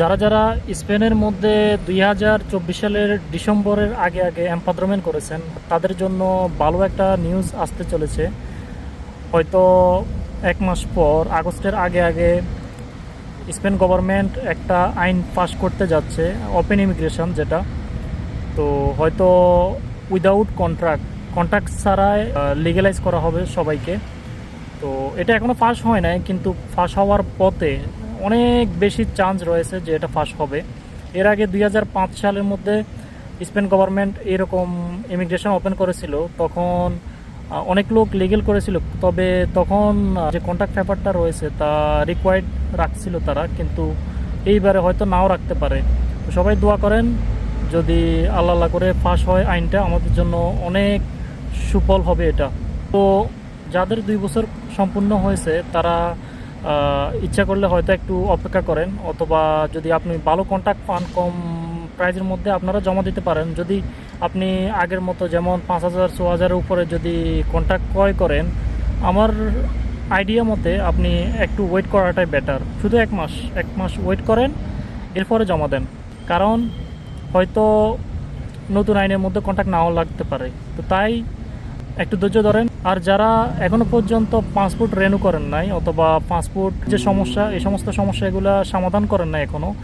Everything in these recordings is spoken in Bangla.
যারা যারা স্পেনের মধ্যে দুই হাজার চব্বিশ সালের ডিসেম্বরের আগে আগে এম্পাদ্রমেন্ট করেছেন, তাদের জন্য ভালো একটা নিউজ আসতে চলেছে। হয়তো এক মাস পর, আগস্টের আগে আগে স্পেন গভর্নমেন্ট একটা আইন পাশ করতে যাচ্ছে ওপেন ইমিগ্রেশন যেটা। তো হয়তো উইদাউট কন্ট্রাক্ট কন্ট্রাক্ট ছাড়াই লিগেলাইজ করা হবে সবাইকে। তো এটা এখনও ফাঁস হয় নাই, কিন্তু ফাঁস হওয়ার পথে অনেক বেশি চান্স রয়েছে যে এটা ফাঁস হবে। এর আগে দুই হাজার পাঁচ সালের মধ্যে স্পেন গভর্নমেন্ট এরকম ইমিগ্রেশন ওপেন করেছিল, তখন অনেক লোক লিগেল করেছিল, তবে তখন যে কন্ট্যাক্ট পেপারটা রয়েছে তা রিকোয়ার্ড রাখছিল তারা, কিন্তু এইবারে হয়তো নাও রাখতে পারে। সবাই দোয়া করেন, যদি আল্লাহ আল্লাহ করে ফাঁস হয় আইনটা, আমাদের জন্য অনেক সুফল হবে এটা। তো যাদের দুই বছর সম্পূর্ণ হয়েছে, তারা ইচ্ছা করলে হয়তো একটু অপেক্ষা করেন, অথবা যদি আপনি ভালো কন্ট্যাক্ট পান কম প্রাইজের মধ্যে, আপনারা জমা দিতে পারেন। যদি আপনি আগের মতো যেমন পাঁচ হাজার, ছ হাজারের উপরে যদি কন্ট্যাক্ট ক্রয় করেন, আমার আইডিয়া মতে আপনি একটু ওয়েট করাটাই বেটার শুধু এক মাস এক মাস ওয়েট করেন, এরপরে জমা দেন। কারণ হয়তো নতুন আইনের মধ্যে কন্ট্যাক্ট নাও লাগতে পারে। তো তাই একটু ধৈর্য ধরেন। আর যারা এখনও পর্যন্ত পাসপোর্ট রেনু করেন নাই, অথবা পাসপোর্ট যে সমস্যা, এই সমস্ত সমস্যা এগুলো সমাধান করেন না এখনও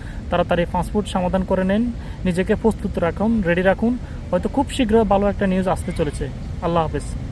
এই পাসপোর্ট সমাধান করে নেন। নিজেকে প্রস্তুত রাখুন রেডি রাখুন। হয়তো খুব শীঘ্র ভালো একটা নিউজ আসতে চলেছে। আল্লাহ হাফেজ।